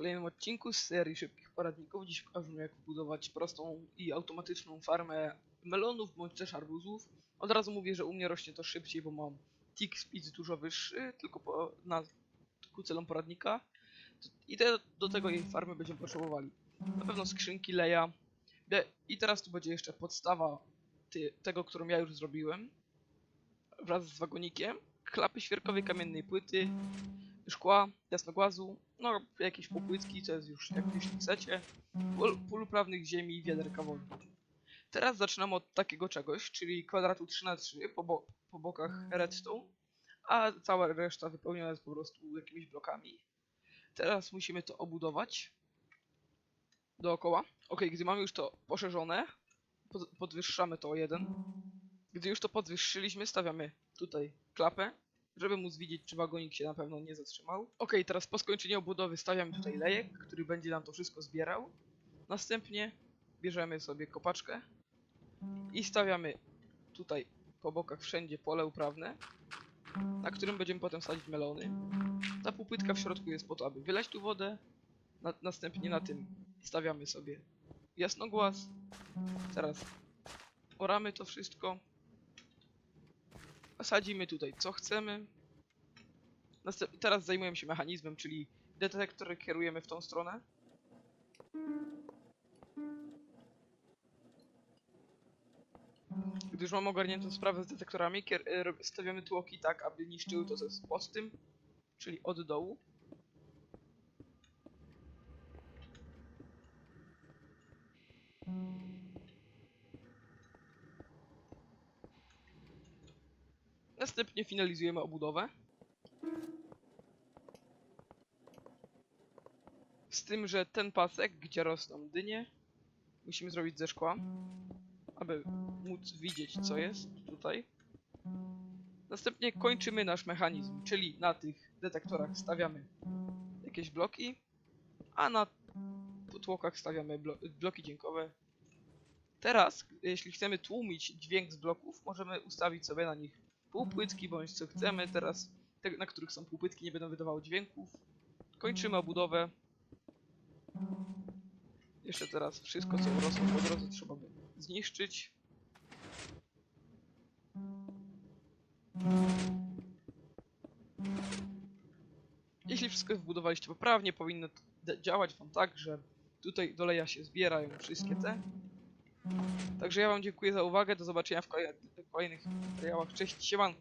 kolejnym odcinku z serii szybkich poradników. Dziś pokażę jak budować prostą i automatyczną farmę melonów bądź też arbuzów. Od razu mówię, że u mnie rośnie to szybciej, bo mam tick speed dużo wyższy, tylko po, na, ku celom poradnika. I te, do tego jej farmy będziemy potrzebowali. Na pewno skrzynki leja. I teraz tu będzie jeszcze podstawa ty, tego, którą ja już zrobiłem. Wraz z wagonikiem. Klapy świerkowej kamiennej płyty, szkła, jasnogłazu, no jakieś popłytki, to jest już jak jeśli chcecie, pól, pól uprawnych ziemi i wiaderka wody. Teraz zaczynamy od takiego czegoś, czyli kwadratu 3x3 po, bo po bokach redstone, a cała reszta wypełniona jest po prostu jakimiś blokami. Teraz musimy to obudować dookoła. Ok, gdy mamy już to poszerzone, pod podwyższamy to o jeden. Gdy już to podwyższyliśmy, stawiamy tutaj klapę, żeby móc widzieć, czy wagonik się na pewno nie zatrzymał. Ok, teraz po skończeniu obudowy stawiamy tutaj lejek, który będzie nam to wszystko zbierał. Następnie bierzemy sobie kopaczkę i stawiamy tutaj po bokach wszędzie pole uprawne, na którym będziemy potem sadzić melony. Ta półpłytka w środku jest po to, aby wylać tu wodę. Na, następnie na tym stawiamy sobie jasnogłaz. Teraz oramy to wszystko. Sadzimy tutaj co chcemy. Teraz zajmujemy się mechanizmem, czyli detektor kierujemy w tą stronę. Gdy już mamy ogarniętą sprawę z detektorami, e, stawiamy tłoki tak, aby niszczyły to, co jest pod tym, czyli od dołu. Następnie finalizujemy obudowę. Z tym, że ten pasek, gdzie rosną dynie, musimy zrobić ze szkła, aby móc widzieć, co jest tutaj. Następnie kończymy nasz mechanizm, czyli na tych detektorach stawiamy jakieś bloki, a na tłokach stawiamy blo bloki dźwiękowe. Teraz, jeśli chcemy tłumić dźwięk z bloków, możemy ustawić sobie na nich półpłytki bądź co chcemy. Teraz te, na których są półpłytki nie będą wydawały dźwięków. Kończymy obudowę. Jeszcze teraz wszystko co rosło po drodze trzeba by zniszczyć. Jeśli wszystko wbudowaliście poprawnie, powinno działać wam tak, że tutaj do leja się zbierają wszystkie te. Także ja wam dziękuję za uwagę, do zobaczenia w kolej- kolejnych materiałach. Cześć, siemanko!